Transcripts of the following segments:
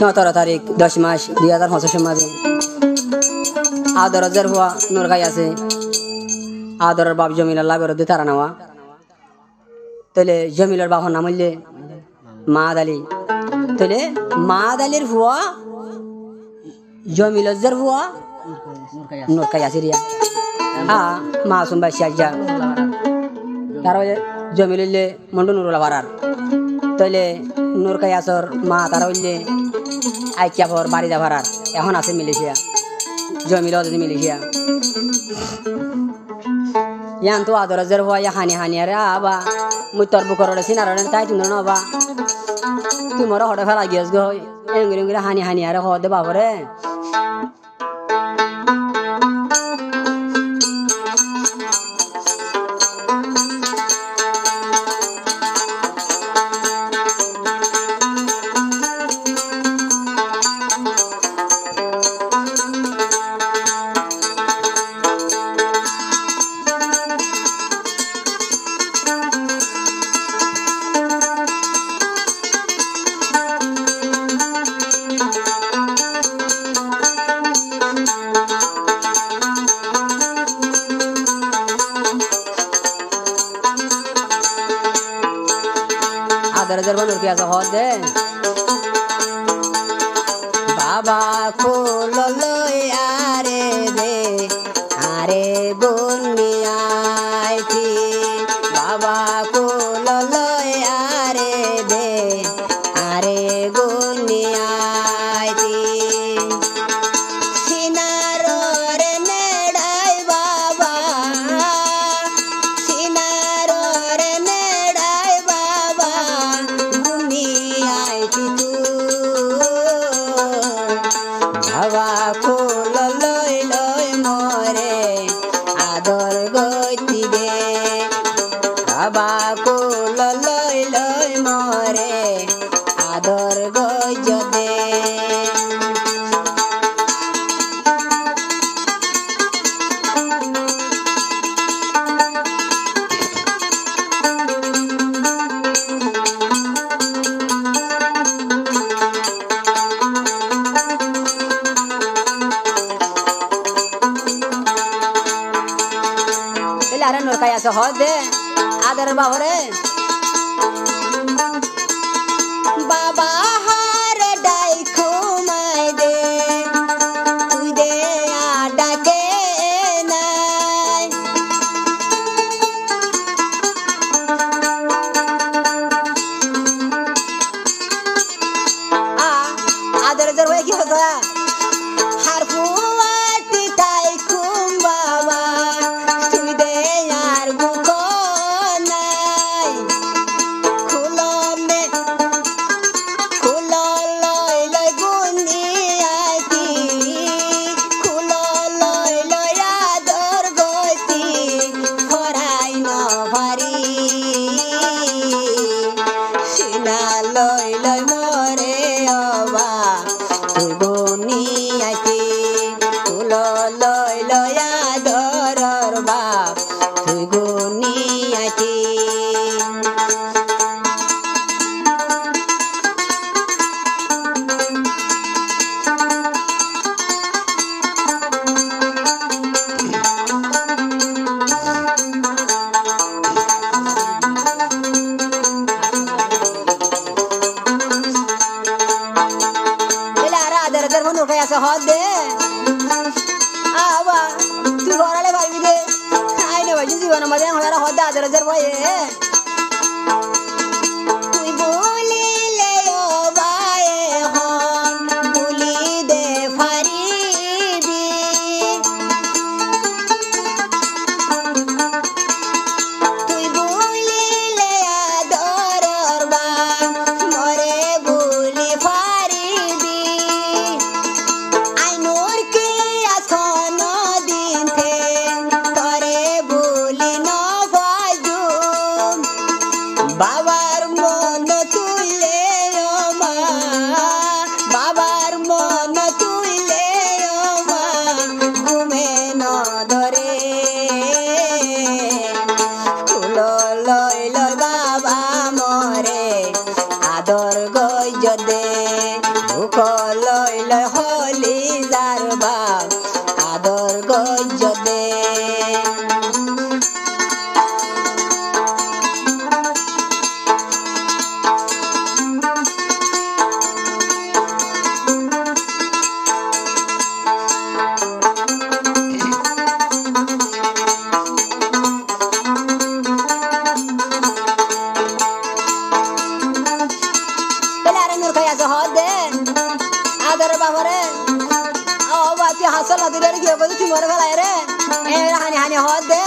সতেরো তারিখ, দশ মাস, দুই হাজার পঁচিশ মাঝে। আদরের হওয়া নোরগাই আছে। আদরের বাপ জমিলার লাভের দিয়ে তারা নেওয়া। তাহলে জমিলার বাবার নাম হইলে মাদ আলী। তাহলে মাদ আলীর হুয়া জমিলজের হুয়া নোরকাই আছে রিয়া। হ্যাঁ মাসুম ভাই সিয়াজা তার জমিল হইলে মন্ডু নুরুলা ভাড়ার তাইলে নোরকাই আসর, মা তারা হইলে আইকিয়াপর বাড়িদা ভাড়ার এখন আছে মিলেশিয়া। জমিল যদি মিলেশিয়া। ইয়ান তো আদরজের হওয়া ইয়া হানি হানি আরে আবা। মুই তোর বুকর ওড়েছি না রে তাই তুমি নবা তোমার হঠাৎ ফেলা গিয়েছ গো এঙ্গুরি এঙ্গুরি হানি হানি আরে হদে বাবরে। আদরজের বনুর বাবা বাবা কোলো আরে দে। আরে বনিয়াইতি বাবা ফুল লই লই মরে আদর গজ দে। এলে আরে নরকাই আছে হদ দে আদর ন ভারি আদের মন উঠে আছে হদ দে। আবা তুই ঘরালে ভাবি রে আইনে ভাই জীবন মধ্যে হয়ার হদ আদের আদের বয়ে বাবার মন তুইলে মা। বাবার মন তুলে মা। ঘুমে ন ধরে তুলো লই লই বাবা মরে। আদর গই যদি गे बदू तुम्हारे वाला रे ए हानि हानि हो दे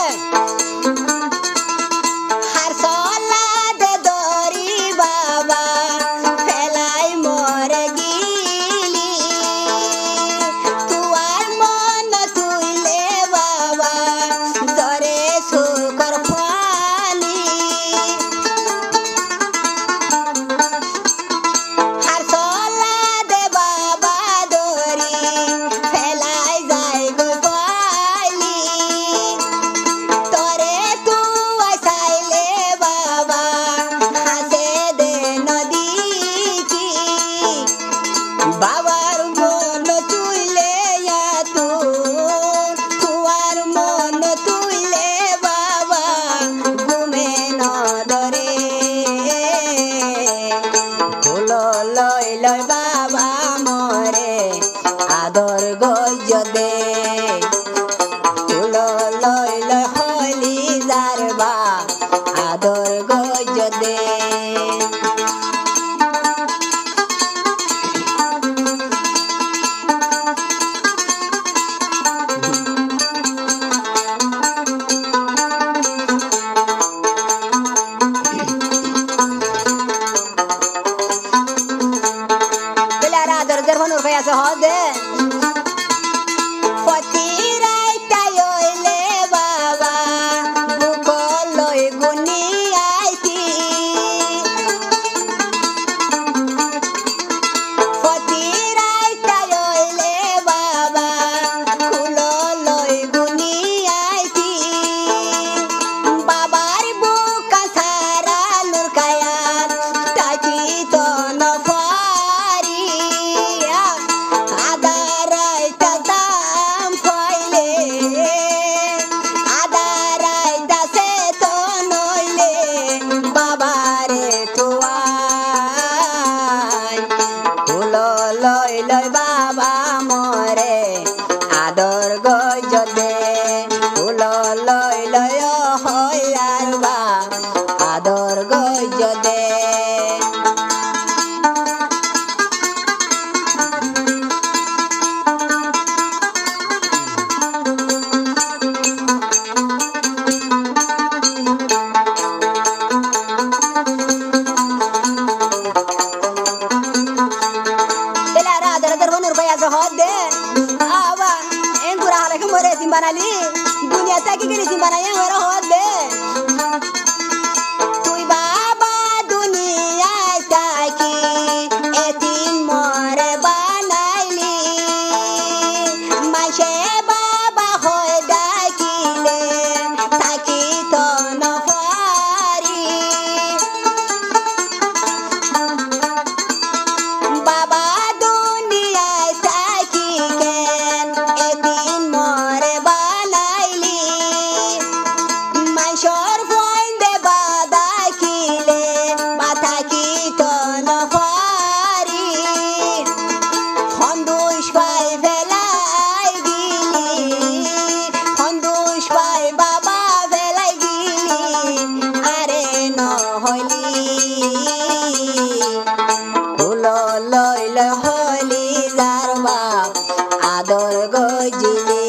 বাবা মরে আদর গো Pilipinas yung banayang, pero Durg जिने